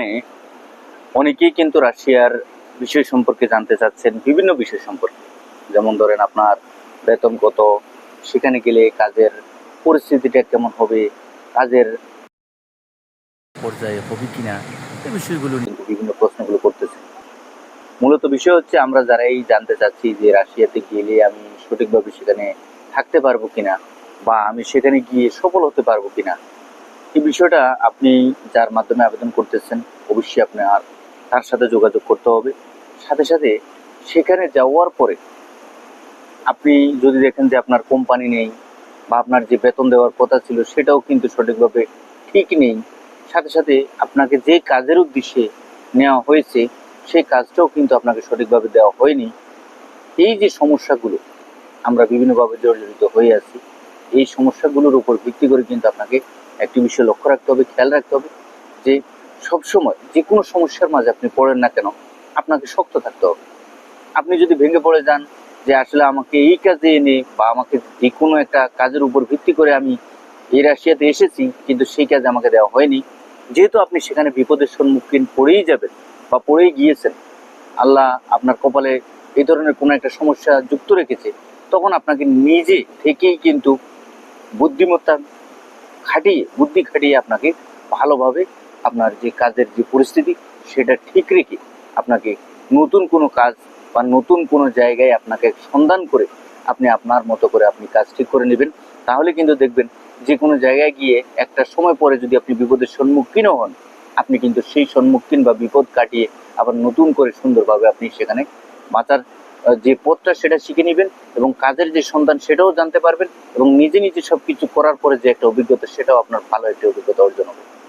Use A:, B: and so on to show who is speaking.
A: বর্তমানে অনেকেই কিন্তু রাশিয়ার বিষয় সম্পর্কে জানতে চাচ্ছেন, বিভিন্ন বিষয় সম্পর্কে। যেমন ধরেন আপনার বেতন কত, সেখানে গেলে কাজের পরিস্থিতিটা কেমন হবে, কাজের পর্যায়ে হবে কিনা এই বিষয়গুলো কিন্তু বিভিন্ন প্রশ্নগুলো করতেছে। মূলত বিষয় হচ্ছে আমরা যারা এই জানতে চাচ্ছি যে রাশিয়াতে গেলে আমি সঠিকভাবে সেখানে থাকতে পারব কিনা, বা আমি সেখানে গিয়ে সফল হতে পারব কিনা এই বিষয়টা আপনি যার মাধ্যমে আবেদন করতেছেন, অবশ্যই আপনার তার সাথে যোগাযোগ করতে হবে। সাথে সাথে সেখানে যাওয়ার পরে আপনি যদি দেখেন যে আপনার কোম্পানি নেই বা আপনার যে বেতন দেওয়ার কথা ছিল সেটাও কিন্তু সঠিকভাবে ঠিক নেই, সাথে সাথে আপনাকে যে কাজের উদ্দেশ্যে নেওয়া হয়েছে সেই কাজটাও কিন্তু আপনাকে সঠিকভাবে দেওয়া হয়নি। এই যে সমস্যাগুলো আমরা বিভিন্নভাবে জর্জরিত হয়ে আছি, এই সমস্যাগুলোর উপর ভিত্তি করে কিন্তু আপনাকে একটি বিষয় লক্ষ্য রাখতে হবে, খেয়াল রাখতে হবে যে সবসময় যে কোনো সমস্যার মাঝে আপনি পড়েন না কেন, আপনাকে শক্ত থাকতে হবে। আপনি যদি ভেঙে পড়ে যান যে আসলে আমাকে এই কাজে এনে বা আমাকে যে কোনো একটা কাজের উপর ভিত্তি করে আমি এই রাশিয়াতে এসেছি কিন্তু সেই কাজ আমাকে দেওয়া হয়নি, যেহেতু আপনি সেখানে বিপদের সম্মুখীন পড়েই যাবেন বা পড়েই গিয়েছেন, আল্লাহ আপনার কপালে এই ধরনের কোনো একটা সমস্যা যুক্ত রেখেছে, তখন আপনাকে নিজে থেকেই কিন্তু বুদ্ধিমত্তা খাটিয়ে, বুদ্ধি খাটিয়ে আপনাকে ভালোভাবে আপনার যে কাজের যে পরিস্থিতি, সেটা ঠিক রেখে আপনাকে নতুন কোনো কাজ বা নতুন কোনো জায়গায় আপনাকে সন্ধান করে আপনি আপনার মতো করে আপনি কাজ ঠিক করে নেবেন। তাহলে কিন্তু দেখবেন যে কোনো জায়গায় গিয়ে একটা সময় পরে যদি আপনি বিপদের সম্মুখীনও হন, আপনি কিন্তু সেই সম্মুখীন বা বিপদ কাটিয়ে আবার নতুন করে সুন্দরভাবে আপনি সেখানে বাঁচার যে পথটা সেটা শিখে নেবেন এবং কাজের যে সন্ধান সেটাও জানতে পারবেন এবং নিজে নিজে সব কিছু করার পরে যে একটা অভিজ্ঞতা, সেটাও আপনার ভালো একটা অভিজ্ঞতা অর্জন হবে।